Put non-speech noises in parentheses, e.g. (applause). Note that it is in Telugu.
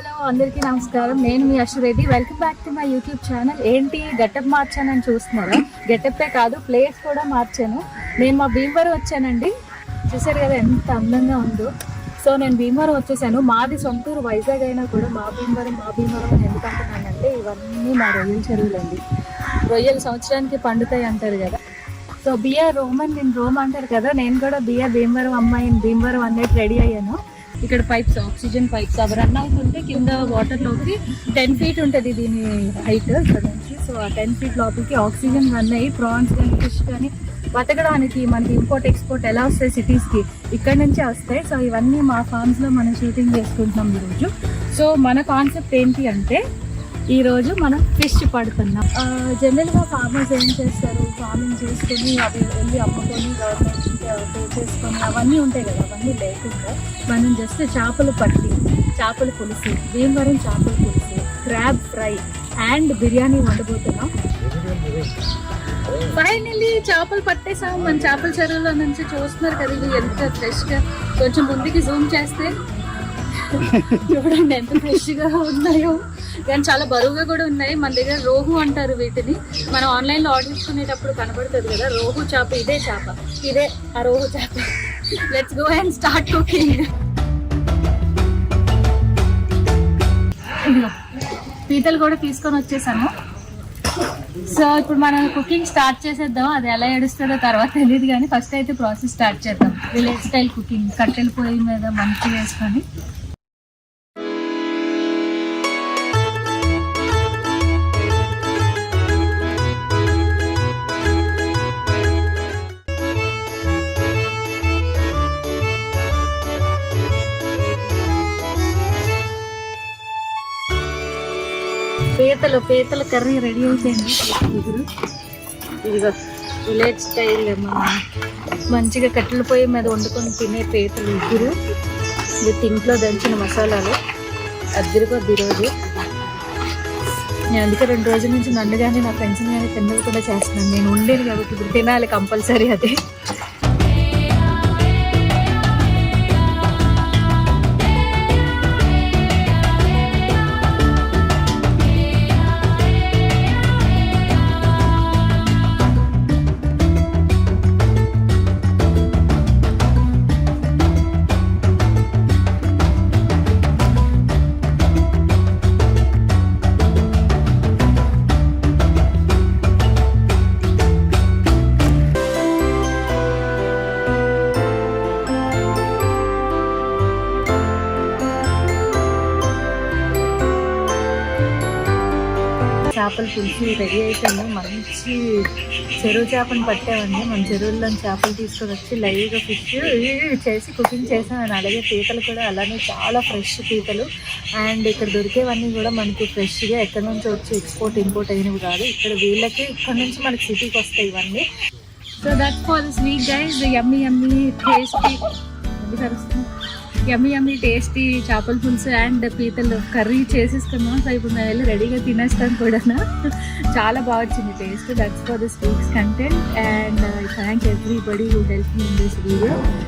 హలో అందరికీ నమస్కారం. నేను మీ Ashwareddy. Welcome back to my YouTube channel ఏంటి? గెటప్ మార్చానని చూస్తున్నారు? గెటప్పే కాదు ప్లేస్ కూడా మార్చాను. నేను మా భీమవరం వచ్చానండి. చూసారు కదా ఎంత అందంగా ఉందో. సో నేను భీమవరం వచ్చేసాను. మాది సొంతూరు. వైజాగ్ అయినా కూడా మా భీమవరం మా భీమవరం అని ఎందుకు ఇవన్నీ మా రొయ్యల చెరువులండి. రొయ్యలు సంవత్సరానికి పండుతాయి అంటారు కదా. సో బిఆర్ రోమన్ నేను రోమ్ అంటారు కదా. నేను కూడా బిఆర్ భీమవరం అమ్మాయిని భీమవరం అనేది రెడీ అయ్యాను. ఇక్కడ పైప్స్ ఆక్సిజన్ పైప్స్ ఎవరన్నా ఉంటే కింద వాటర్లోకి టెన్ ఫీట్ ఉంటుంది దీని హైట్ ఇక్కడ నుంచి. సో ఆ టెన్ ఫీట్ లోపలికి ఆక్సిజన్ రన్ అయ్యి ప్రాన్స్ కానీ ఫిష్ కానీ బతకడానికి మనకి ఇంపోర్ట్ ఎక్స్పోర్ట్ ఎలా వస్తాయి సిటీస్కి ఇక్కడ నుంచే వస్తాయి. సో ఇవన్నీ మా ఫార్మ్స్లో మనం షూటింగ్ చేసుకుంటున్నాం ఈరోజు. సో మన కాన్సెప్ట్ ఏంటి అంటే ఈరోజు మనం ఫిష్ పడుతున్నాం. జనరల్గా ఫార్మర్స్ ఏం చేస్తారు? ఫార్మింగ్ చేసుకొని అవి వెళ్ళి అమ్ముకొని గవర్నమెంట్ చేసుకొని అవన్నీ ఉంటాయి కదా అవన్నీ లేకుండా మనం జస్ట్ చేపలు పట్టి చేపల పులుసు భీమవరం చేపల పులుసు క్రాబ్ ఫ్రై అండ్ బిర్యానీ వండబోతున్నాం ఫైనల్లీ చేపలు పట్టేసాము మన చేపల చెరువులో నుంచి చూస్తున్నారు కదా ఇవి ఎంత ఫ్రెష్గా కొంచెం ముందుకి జూమ్ చేస్తే (laughs) చూడండి ఎంత ఫ్రెష్గా ఉన్నాయో. కానీ చాలా బరువుగా కూడా ఉన్నాయి. మన దగ్గర రోహు అంటారు వీటిని. మనం ఆన్లైన్లో ఆర్డర్ చేసుకునేటప్పుడు కనబడుతుంది కదా రోహు చేప ఇదే చేప. ఇదే ఆ రోహు చేప. Let's go and start cooking పీతలు కూడా తీసుకొని వచ్చేసాను. సో ఇప్పుడు మనం కుకింగ్ స్టార్ట్ చేసేద్దాం. అది ఎలా ఏడుస్తుందో తర్వాత తెలియదు కానీ ఫస్ట్ అయితే ప్రాసెస్ స్టార్ట్ చేద్దాం. విలేజ్ స్టైల్ కుకింగ్ కట్టెల పొయ్యి మీద మంచి వేసుకొని. పీతలు పీతల కర్రీ రెడీ అయిపోయింది. ఇగురు ఇదిగో విలేజ్ స్టైల్ మంచిగా కట్టెల పొయ్యి మీద వండుకొని తినే పీతలు ఇగురు విత్ ఇంట్లో దంచిన మసాలాలు. అద్దరిపోద్ది ఈరోజు నేను అందుకే రెండు రోజుల నుంచి నన్ను కానీ నా ఫ్రెండ్స్ని కానీ తిన్నది కూడా చేస్తున్నాను. నేను ఉండేది కాబట్టి ఇప్పుడు తినాలి కంపల్సరీ అది. చేపల పులుసు రెడీ అయిపోయింది. మంచి చెరువు చేపను పట్టామండి. మన చెరువుల్లో చేపలు తీసుకొని వచ్చి లైవ్గా ఫిష్ చేసి కుకింగ్ చేసాం అలాగే పీతలు కూడా అలానే చాలా ఫ్రెష్ పీతలు. అండ్ ఇక్కడ దొరికేవన్నీ కూడా మనకి ఫ్రెష్గా ఎక్కడి నుంచి వచ్చి ఎక్స్పోర్ట్ ఇంపోర్ట్ అయినవి కాదు. ఇక్కడ వీళ్ళకి ఇక్కడ నుంచి మనకి సిటీకి వస్తాయి ఇవన్నీ. So that for this week guys yummy yummy tasty yummy yummy tasty చేపల పులుసు అండ్ పీతలు కర్రీ చేసేసుకున్నాం సో ఇప్పుడు మేము వెళ్ళి రెడీగా తినేస్తాం కూడా చాలా బాగా వచ్చింది taste that's for this weeks content and thank everybody who help me in this video